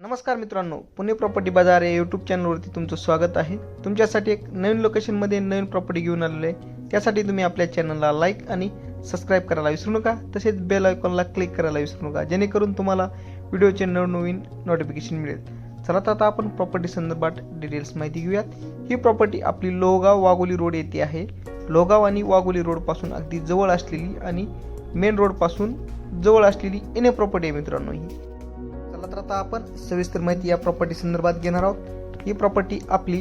नमस्कार मित्रांनो पुणे प्रॉपर्टी बाजार या यूट्यूब चॅनलवरती तुमचं स्वागत आहे. तुमच्यासाठी एक नवीन लोकेशनमध्ये नवीन प्रॉपर्टी घेऊन आलेलो आहे. त्यासाठी तुम्ही आपल्या चॅनलला लाईक आणि सबस्क्राईब करायला विसरू नका. तसेच बेल आयकॉनला क्लिक करायला विसरू नका. जेणेकरून तुम्हाला व्हिडिओचे नवनवीन नोटिफिकेशन मिळेल. चला तर आता आपण प्रॉपर्टी संदर्भात डिटेल्स माहिती घेऊयात. ही प्रॉपर्टी आपली लोहगाव वाघोली रोड येथे आहे. लोहगाव आणि वाघोली रोडपासून अगदी जवळ असलेली आणि मेन रोडपासून जवळ असलेली एन ए प्रॉपर्टी आहे मित्रांनो ही. तर आता आपण सविस्तर माहिती या प्रॉपर्टी संदर्भात घेणार आहोत. ही प्रॉपर्टी आपली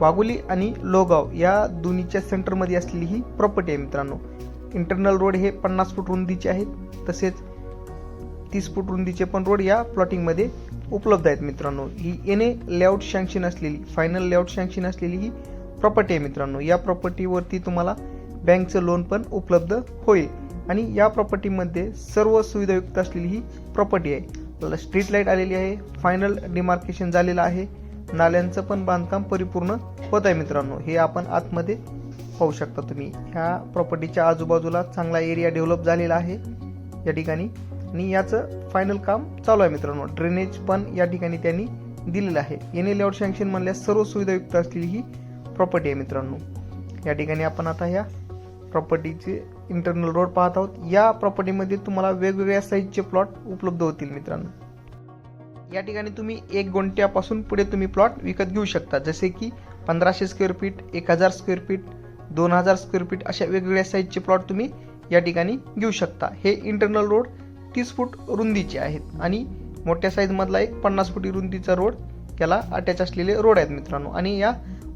वाघोली आणि लोगाव या दोन्हीच्या सेंटरमध्ये असलेली ही प्रॉपर्टी आहे मित्रांनो. इंटरनल रोड हे पन्नास फूट रुंदीचे आहेत तसेच तीस फूट रुंदीचे पण रोड या प्लॉटिंगमध्ये उपलब्ध आहेत मित्रांनो. ही एन ए लेआउट शँक्शन असलेली फायनल लेआउट शँक्शन असलेली ही प्रॉपर्टी आहे मित्रांनो. या प्रॉपर्टीवरती तुम्हाला बँकचं लोन पण उपलब्ध होईल. आणि या प्रॉपर्टीमध्ये सर्व सुविधायुक्त असलेली ही प्रॉपर्टी आहे. स्ट्रीट लाइट आलेली आहे. फायनल डिमार्केशन झालेलं आहे. नाल्यांचं पण बांधकाम परिपूर्ण होत आहे मित्रांनो. हे आपण आतमध्ये पाहू शकता तुम्ही. ह्या प्रॉपर्टीच्या आजूबाजूला चांगला एरिया डेव्हलप झालेला आहे या ठिकाणी. आणि याचं फायनल काम चालू आहे मित्रांनो. ड्रेनेज पण या ठिकाणी त्यांनी दिलेलं आहे. एन एल सँक्शन म्हणल्यास सर्व सुविधायुक्त असलेली ही प्रॉपर्टी आहे मित्रांनो. या ठिकाणी आपण आता ह्या प्रॉपर्टीचे इंटरनल रोड पाहत आहोत. या प्रॉपर्टीमध्ये तुम्हाला वेगवेगळ्या साईजचे प्लॉट उपलब्ध होतील मित्रांनो. या ठिकाणी तुम्ही एक गोंट्यापासून पुढे तुम्ही प्लॉट विकत घेऊ शकता. जसे की पंधराशे स्क्वेअर फीट एक हजार स्क्वेअर फीट दोन हजार स्क्वेअर फीट अशा वेगवेगळ्या साईजचे प्लॉट तुम्ही या ठिकाणी घेऊ शकता. हे इंटरनल रोड तीस फूट रुंदीचे आहेत आणि मोठ्या साईजमधला एक पन्नास फुटी रुंदीचा रोड याला अटॅच असलेले रोड आहेत मित्रांनो. आणि या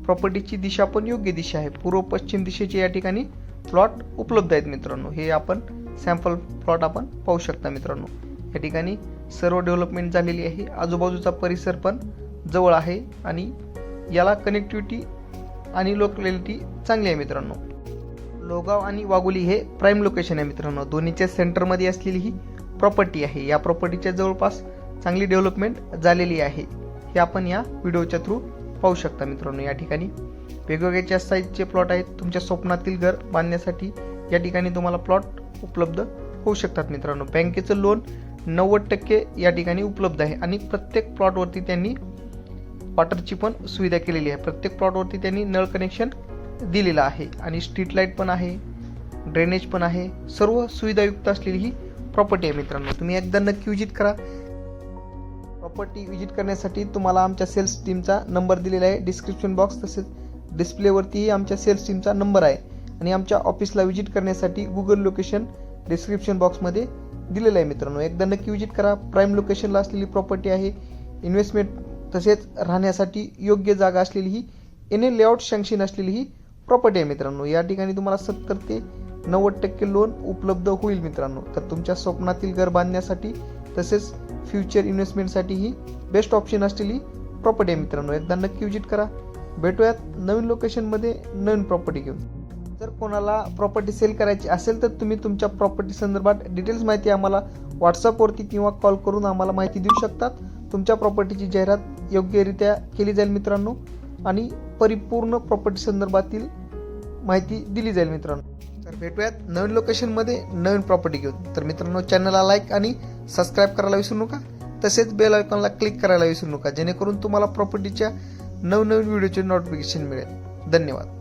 प्रॉपर्टीची दिशा पण योग्य दिशा आहे. पूर्व पश्चिम दिशेचे या ठिकाणी प्लॉट उपलब्ध आहेत मित्रांनो. हे आपण सॅम्पल प्लॉट आपण पाहू शकता मित्रांनो. या ठिकाणी सर्व डेव्हलपमेंट झालेली आहे. आजूबाजूचा परिसर पण जवळ आहे आणि याला कनेक्टिव्हिटी आणि लोकॅलिटी चांगली आहे मित्रांनो. लोगाव आणि वाघोली हे प्राईम लोकेशन आहे मित्रांनो. दोन्हीच्या सेंटरमध्ये असलेली ही प्रॉपर्टी आहे. या प्रॉपर्टीच्या जवळपास चांगली डेव्हलपमेंट झालेली आहे. हे आपण या व्हिडिओच्या थ्रू पाहू शकता मित्रांनो. या ठिकाणी वेगवेगळ्याच्या साईजचे प्लॉट आहेत. तुमच्या स्वप्नातील घर बांधण्यासाठी या ठिकाणी तुम्हाला प्लॉट उपलब्ध होऊ शकतात मित्रांनो. बँकेचं लोन नव्वद टक्के या ठिकाणी उपलब्ध आहे आणि प्रत्येक प्लॉटवरती त्यांनी वॉटरची पण सुविधा केलेली आहे. प्रत्येक प्लॉटवरती त्यांनी नळ कनेक्शन दिलेलं आहे आणि स्ट्रीट लाइट पण आहे ड्रेनेज पण आहे. सर्व सुविधायुक्त असलेली ही प्रॉपर्टी आहे मित्रांनो. तुम्ही एकदा नक्की विजिट करा. प्रॉपर्टी विजिट करण्यासाठी तुम्हाला आमच्या सेल्स टीमचा नंबर दिलेला आहे. डिस्क्रिप्शन बॉक्स तसेच डिस्प्लेवरतीही आमच्या सेल्स टीमचा नंबर आहे आणि आमच्या ऑफिसला व्हिजिट करण्यासाठी गुगल लोकेशन डिस्क्रिप्शन बॉक्समध्ये दिलेलं आहे मित्रांनो. एकदा नक्की विजिट करा. प्राईम लोकेशनला असलेली प्रॉपर्टी आहे. इन्व्हेस्टमेंट तसेच राहण्यासाठी योग्य जागा असलेली ही एन ए लेआउट शँक्शन असलेली ही प्रॉपर्टी आहे मित्रांनो. या ठिकाणी तुम्हाला सत्तर ते नव्वद टक्के लोन उपलब्ध होईल मित्रांनो. तर तुमच्या स्वप्नातील घर बांधण्यासाठी तसेच फ्युचर इन्व्हेस्टमेंटसाठी ही बेस्ट ऑप्शन असलेली प्रॉपर्टी आहे मित्रांनो. एकदा नक्की विजिट करा. भेटूयात नवीन लोकेशनमध्ये नवीन प्रॉपर्टी घेऊन. जर कोणाला प्रॉपर्टी सेल करायची असेल तर तुम्ही तुमच्या प्रॉपर्टी संदर्भात डिटेल्स माहिती आम्हाला व्हॉट्सअपवरती किंवा कॉल करून आम्हाला माहिती देऊ शकतात. तुमच्या प्रॉपर्टीची जाहिरात योग्यरित्या केली जाईल मित्रांनो आणि परिपूर्ण प्रॉपर्टी संदर्भातील माहिती दिली जाईल मित्रांनो. तर भेटूयात नवीन लोकेशनमध्ये नवीन प्रॉपर्टी घेऊन. तर मित्रांनो चॅनलला लाईक आणि सबस्क्राईब करायला विसरू नका. तसेच बेल आयकॉनला क्लिक करायला विसरू नका. जेणेकरून तुम्हाला प्रॉपर्टीच्या नवनवीन व्हिडिओचे नोटिफिकेशन मिळेल. धन्यवाद.